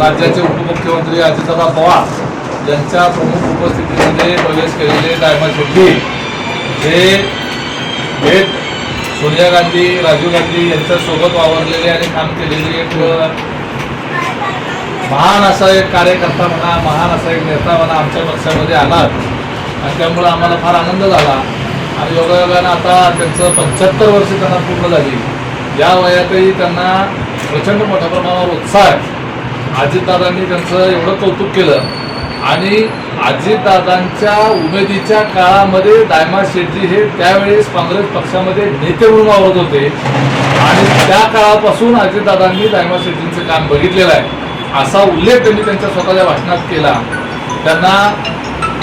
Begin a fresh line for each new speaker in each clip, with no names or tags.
राज्याचे उपमुख्यमंत्री अजितदादा पवार यांच्या प्रमुख उपस्थितीमध्ये प्रवेश केलेले डायमंड शेट्टी हे थेट सोनिया गांधी राजीव गांधी यांच्यासोबत वावरलेले आणि काम केलेले एक महान असा एक कार्यकर्ता म्हणा महान असा एक नेता म्हणा आमच्या पक्षामध्ये आला. आणि त्यामुळं आम्हाला फार आनंद झाला. आणि योगायोगानं आता त्यांचं पंच्याहत्तर वर्ष त्यांना पूर्ण झाली. या वयातही त्यांना प्रचंड मोठ्या प्रमाणावर उत्साह आहे. अजितदादांनी त्यांचं एवढं कौतुक केलं. आणि अजितदादांच्या उमेदीच्या काळामध्ये दायमा शेट्टी हे त्यावेळेस काँग्रेस पक्षामध्ये नेते म्हणून वावरत होते. आणि त्या काळापासून अजितदादांनी दायमा शेट्टींचं काम बघितलेलं आहे. असा उल्लेख त्यांनी त्यांच्या स्वतःच्या भाषणात केला. त्यांना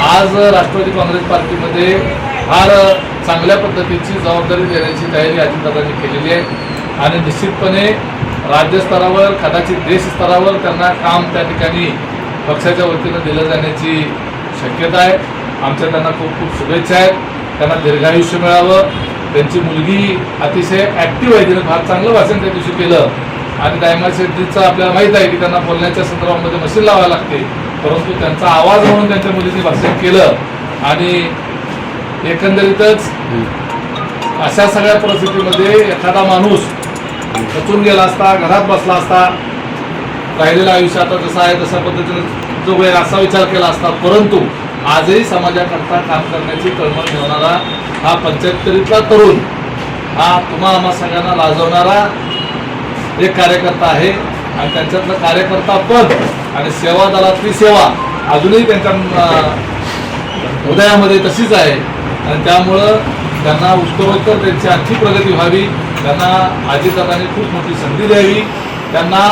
आज राष्ट्रवादी काँग्रेस पार्टीमध्ये फार चांगल्या पद्धतीची जबाबदारी देण्याची तयारी अजितदादांनी केलेली आहे. आणि निश्चितपणे राज्यस्तरावर कदाचित देश स्तरावर त्यांना काम त्या ठिकाणी पक्षाच्या वतीनं दिलं जाण्याची शक्यता आहे. आमच्या त्यांना खूप खूप शुभेच्छा आहेत. त्यांना दीर्घायुष्य मिळावं. त्यांची मुलगी अतिशय ॲक्टिव्ह आहे. तिने फार चांगलं भाषण त्या दिवशी केलं. आणि दायमा शेट्टीचं आपल्याला माहीत आहे की त्यांना बोलण्याच्या संदर्भामध्ये मशीन लावावं लागते. परंतु त्यांचा आवाज म्हणून त्यांच्या मुलीने भाषण केलं. आणि एकंदरीतच अशा सगळ्या परिस्थितीमध्ये एखादा माणूस खचून गेला असता घरात बसला असता राहिलेलं आयुष्य आता जसं आहे तशा पद्धतीने जो वेळ असा विचार केला असता परंतु आजही समाजाकरता काम करण्याची कळमळ ठेवणारा हा पंच्याहत्तरीतला तरुण हा तुम्हा आम्हा सगळ्यांना लाजवणारा एक कार्यकर्ता आहे. आणि त्यांच्यातलं कार्यकर्ता पद आणि सेवा दलातली सेवा अजूनही त्यांच्या हृदयामध्ये तशीच आहे. आणि त्यामुळं त्यांना उत्तरोत्तर त्यांची आणखी प्रगती व्हावी त्यांना आजीदादांनी खूप मोठी संधी द्यावी त्यांना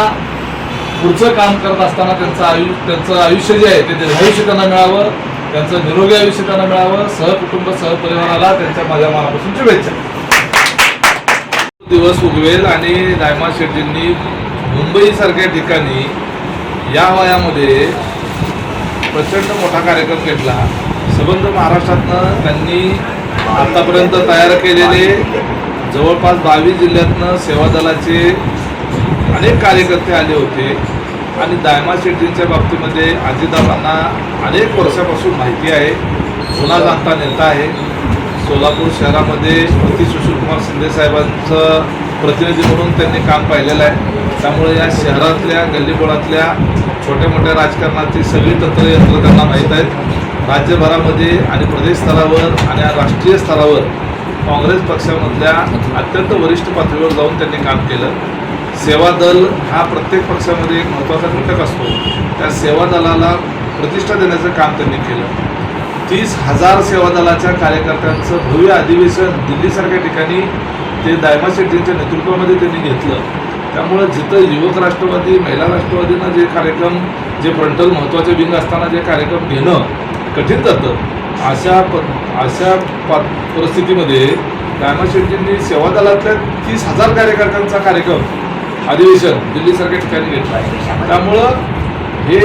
पुढचं काम करत असताना त्यांचं आयुष्य त्यांचं आयुष्य जे आहे ते दीर्घायुष्य त्यांना मिळावं त्यांचं निरोगी आयुष्य त्यांना मिळावं. सहकुटुंब सहपरिवाराला त्यांच्या माझ्या मनापासून शुभेच्छा. दिवस उगवेल आणि दायमा शेट्टींनी मुंबईसारख्या ठिकाणी या वयामध्ये प्रचंड मोठा कार्यक्रम घेतला. संबंध महाराष्ट्रातनं त्यांनी आतापर्यंत तयार केलेले जवळपास बावीस जिल्ह्यातनं सेवा दलाचे अनेक कार्यकर्ते आले होते आणि दायमा शेट्टींच्या बाबतीमध्ये अजितदादांना अनेक वर्षापासून माहिती आहे जुना जाणता नेता आहे. सोलापूर शहरामध्ये पती सुशीलकुमार शिंदे साहेबांचं प्रतिनिधी म्हणून त्यांनी काम पाहिलेलं आहे. त्यामुळे या शहरातल्या गल्लीबोळातल्या छोट्या मोठ्या राजकारणाची सगळी तंत्रयंत्र त्यांना माहीत आहेत. राज्यभरामध्ये आणि प्रदेश स्तरावर आणि राष्ट्रीय स्तरावर काँग्रेस पक्षामधल्या अत्यंत वरिष्ठ पातळीवर जाऊन त्यांनी काम केलं. सेवा दल हा प्रत्येक पक्षामध्ये एक महत्त्वाचा घटक असतो. त्या सेवा दलाला प्रतिष्ठा देण्याचं काम त्यांनी केलं. तीस हजार सेवा दलाच्या कार्यकर्त्यांचं भव्य अधिवेशन दिल्लीसारख्या ठिकाणी ते दायमा शेट्टींच्या नेतृत्वामध्ये त्यांनी घेतलं. त्यामुळं जिथं युवक राष्ट्रवादी महिला राष्ट्रवादीनं जे कार्यक्रम जे फ्रंटल महत्त्वाचे विंग असताना जे कार्यक्रम घेणं कठीण जातं अशा प अशा परिस्थितीमध्ये दायमा शेट्टींनी सेवा दलातल्या तीस हजार कार्यकर्त्यांचा कार्यक्रम अधिवेशन दिल्लीसारख्या ठिकाणी घेतलं आहे. त्यामुळं हे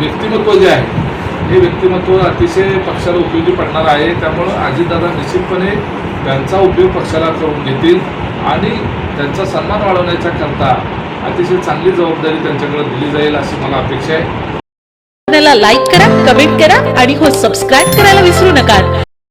व्यक्तिमत्व जे आहे हे व्यक्तिमत्व अतिशय पक्षाला उपयोगी पडणार आहे. त्यामुळं अजितदादा निश्चितपणे त्यांचा उपयोग पक्षाला करून घेतील आणि त्यांचा सन्मान वाढवण्याच्या करता अतिशय चांगली जबाबदारी त्यांच्याकडे दिली जाईल अशी मला अपेक्षा आहे.
चॅनलला लाईक करा कमेंट करा आणि हो सबस्क्राईब करायला विसरू नका.